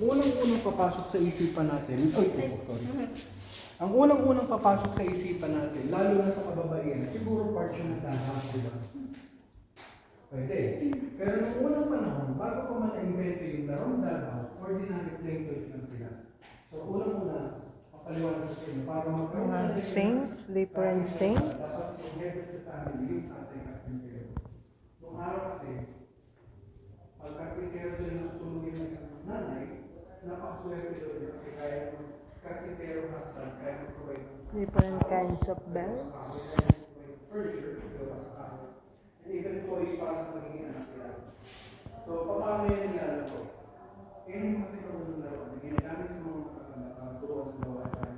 Unang-unang papasok sa isipan natin, ay, oh, sorry. Ang unang-unang papasok sa isipan natin, lalo na sa kababaihan, siguro part siya ng tahanan, di ba? Pwede. Pero nung unang panahon, bago pa man na-invento yung larong dalaw, ordinary playing toys lang sila. So, unang-una, papaliwanag ko sa inyo, para magkaroon ng- saints, different saints. Dapat head sa family, yung tatay carpintero. Nung araw kasi, Different kinds of bells. sa. And even toys para sa magiging anak nila. So, paano yan nilalaro? Yan yung kasi kung yung laro, ginagamit sa mga nakatuwa sa sa akin.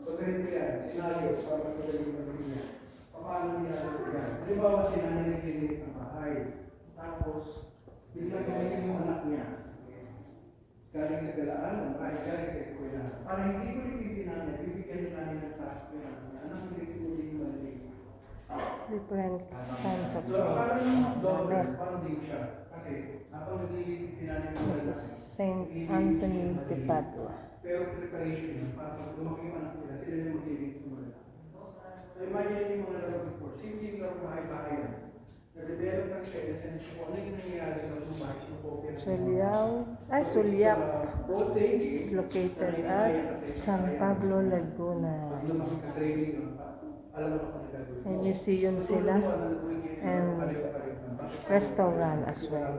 So, ganito yan, scenario, para yung magiging yan. Paano nilalaro yan? Halimbawa, si nanay naglilinis ng bahay. Tapos, biglang galing yung anak niya. Galing sa galaan, marami galing sa eskwela. Para hindi ko rin si nanay, bibigyan ni nanay ng task ko yan. Anak, hindi siguro yung malilig. Different kinds of So, parang double, din siya. Kasi, habang naglililig si nanay ng This is galaan, Saint Anthony de Padua. pero preparation para lumaki yung anak nila, sila yung sa mga So, imagine lumaki ka training, no, alam mo kung ano gagawin. May museum sila and restaurant as well.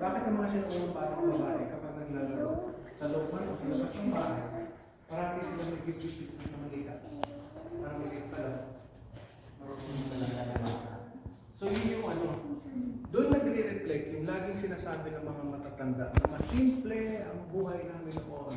Bakit ang mga sinuunang batang babae kapag naglalaro sa loob man o sa ng bahay, parati sila nagpipipit ng malita. Parang maliit pa lang. Marunong talaga. So yun yung ano, doon nagre-reflect yung laging sinasabi ng mga matatanda na mas simple ang buhay namin noon.